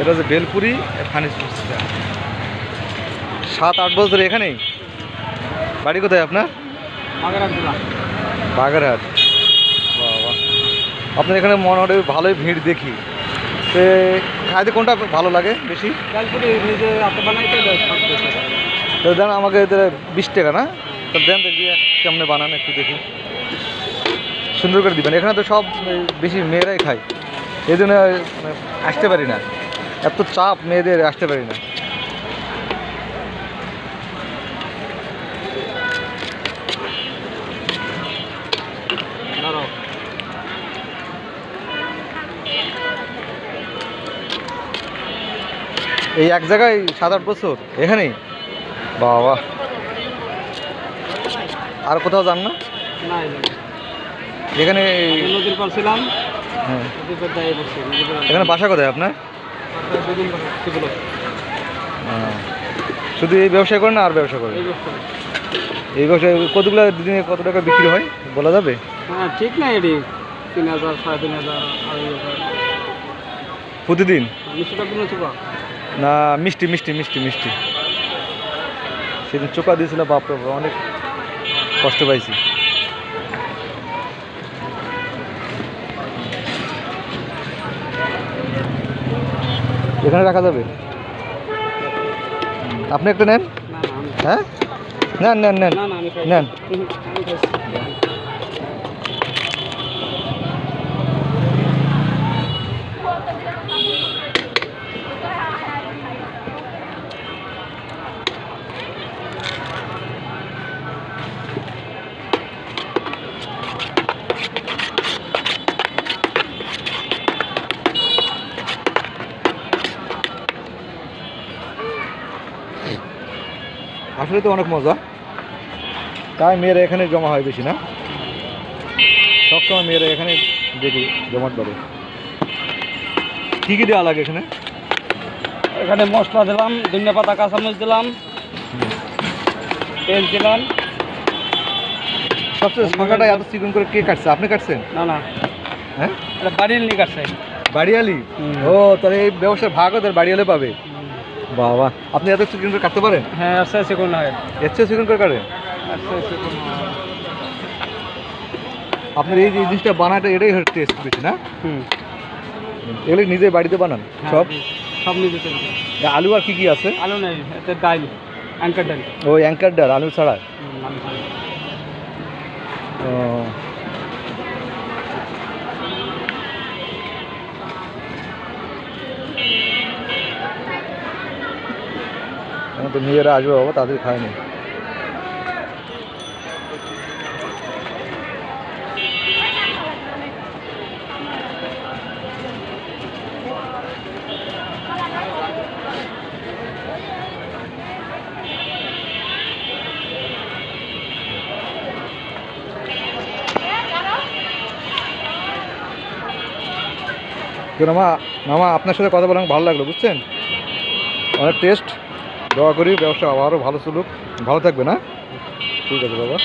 এটা হচ্ছে বেলপুরি ফানিস সাত আট বছর এখানেই? বাড়ি কোথায় আপনার? বাগেরহাট বাবা। আপনার এখানে মনে হয় ভালোই ভিড় দেখি। তো খাইতে কোনটা ভালো লাগে বেশি? তো দেন আমাকে বিশ টাকা না? তো দেন দেখি কেমনে বানান একটু দেখি। সুন্দর করে দিবেন। এখানে তো সব বেশি মেয়েরাই খায়। এই জন্য আসতে পারি না। এত চাপ মেয়েদের আসতে পারি না। এই এক জায়গায় সাত আট বছর। এখানেই? বাবা। আর কোথাও যান না? না এখানে নদীর পার ছিলাম। হ্যাঁ। এখানে বাসা কোথায় আপনার? শুধু এই ব্যবসা করেন না আর ব্যবসা করেন? এই ব্যবসায়। কতগুলো দিনে কত টাকা বিক্রি হয় বলা যাবে? হ্যাঁ ঠিক না এটি। তিন হাজার সাড়ে তিন হাজার প্রতিদিন? না মিষ্টি মিষ্টি মিষ্টি মিষ্টি। সেদিন চোখা দিয়েছিল বাপরে অনেক কষ্ট পাইছি। এখানে রাখা যাবে? আপনি একটা নেন। হ্যাঁ? নেন নেন নেন। না না আমি নেন। আসলে তো অনেক মজা। তাই মেয়েরা এখানে জমা হয় বেশি না। সবসময় মেয়েরা এখানে দেখি জমাট বাড়ে কী কী দেওয়া লাগে এখানে? এখানে মশলা দিলাম ধনিয়া পাতা কাঁচামরিচ দিলাম তেল দিলাম। সবচেয়ে ফাঁকাটা এত চিকন করে কে কাটছে? আপনি কাটছেন? না না। হ্যাঁ? নিয়ে কাটছে বাড়িয়ালি। ও তাহলে এই ব্যবসার ভাগ ওদের বাড়িয়ালে পাবে। বাবা আপনি এত চিকন করে কাটতে পারেন? হ্যাঁ আস্তে আস্তে কোনো হয়। চেয়ে চিকন করে কাটেন? আস্তে কোনো আপনার এই জিনিসটা বানাটা এটাই টেস্ট বেশি না? হুম। এগুলো নিজে বাড়িতে বানান হ্যাঁ, সব? সব নিজে আলু আর কি কি আছে? আলু নেই ডাল অ্যাঙ্কার ডাল। ওই অ্যাঙ্কার ডাল আলু ছাড়া। ও। তো মেয়েরা আসবে বাবা তাদের খায়নি মামা মামা, আপনার সাথে কথা বলে ভালো লাগল, বুঝছেন? অনেক টেস্ট দোয়া করি ব্যবসা আবারও ভালো চলুক। ভালো থাকবে না ঠিক আছে বাবা।